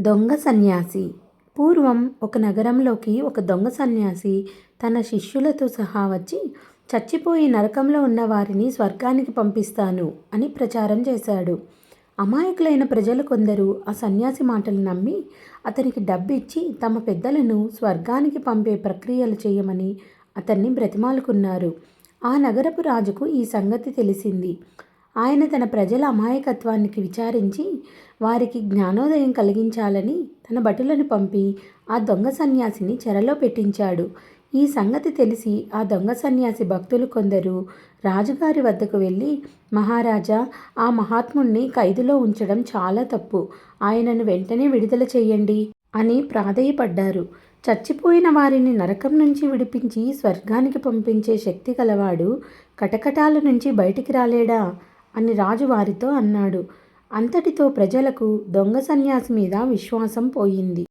దొంగ సన్యాసి. పూర్వం ఒక నగరంలోకి ఒక దొంగ సన్యాసి తన శిష్యులతో సహా వచ్చి చచ్చిపోయి నరకంలో ఉన్న వారిని స్వర్గానికి పంపిస్తాను అని ప్రచారం చేశాడు. అమాయకులైన ప్రజలు కొందరు ఆ సన్యాసి మాటలు నమ్మి అతనికి డబ్బిచ్చి తమ పెద్దలను స్వర్గానికి పంపే ప్రక్రియలు చేయమని అతన్ని బ్రతిమాలుకున్నారు. ఆ నగరపు రాజుకు ఈ సంగతి తెలిసింది. ఆయన తన ప్రజల అమాయకత్వానికి విచారించి వారికి జ్ఞానోదయం కలిగించాలని తన భటులను పంపి ఆ దొంగ సన్యాసిని చెరలో పెట్టించాడు. ఈ సంగతి తెలిసి ఆ దొంగ సన్యాసి భక్తులు కొందరు రాజుగారి వద్దకు వెళ్ళి మహారాజా ఆ మహాత్ముణ్ణి ఖైదులో ఉంచడం చాలా తప్పు. ఆయనను వెంటనే విడుదల చేయండి అని ప్రాధేయపడ్డారు. చచ్చిపోయిన వారిని నరకం నుంచి విడిపించి స్వర్గానికి పంపించే శక్తి గలవాడు కటకటాల నుంచి బయటికి రాలేడా? అని రాజు వారితో అన్నాడు. అంతటితో ప్రజలకు దొంగ సన్యాసి మీద విశ్వాసం పోయింది.